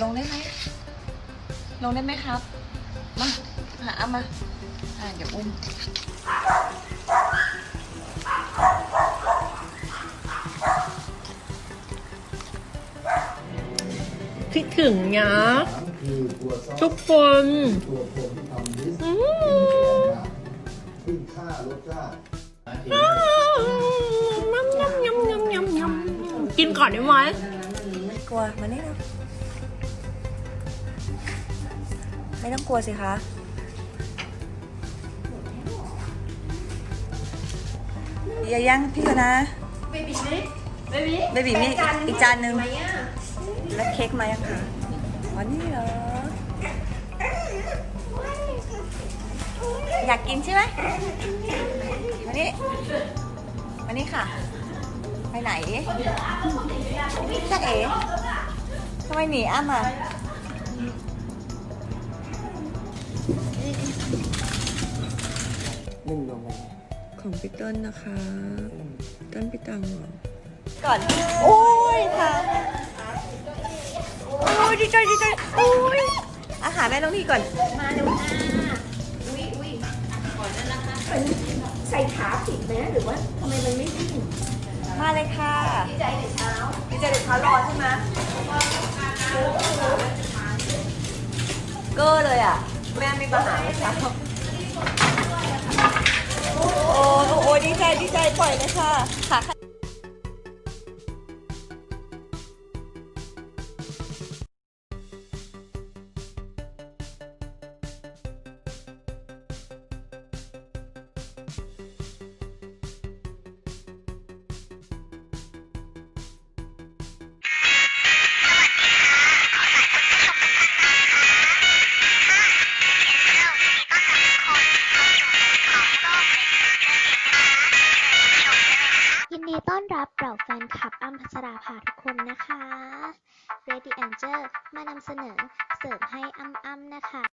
ลงได้ไหม ลงได้ไหมครับ มา หาอ้ำมาอ่าเดี๋ยวอุ้ม คิดถึงนะคือตัวซอสทุกคน ตัวโฟมที่ทำดิสอืมขึ้นค่ารสชาติยำยำยำยำยำยำกินก่อนได้ไหม กลัวมานี่นะไม่ต้องกลัวสิคะอย่ายังพี่ก่อนนะเบบีมิเบบีเบบีมีอีกจานหนึ่งแล้วเค้กมายังคะวันนี้เหรออยากกินใช่ไหมมานี่มานี่ค่ะ ไปไหนจ๊ะเอ๋ทำไมหนีอ้ำอะนึ่งลงไปของพี่ต้นนะคะ ต้นพี่ตังเหรอก่อน โอ้ยค่ะโอ้ยดีใจดีใจโอ้ยอาหารแม่ต้องนี่ก่อน มาเร็วนะ เลยค่ะดีใจแต่เช้าดีใจเด็กเขารอใช่ไหมเก้อเลยอะ แม่มีปัญหาเมื่อเช้าโอ้ยโอ้ยดีใจดีใจปล่อยเลยค่ะค่ะยิ ต้อนรับเหล่าแฟนคลับอ้ำพัชราภาทุกคนนะคะ Ready Angel มานำเสนอเสริมให้อ้ำๆนะคะ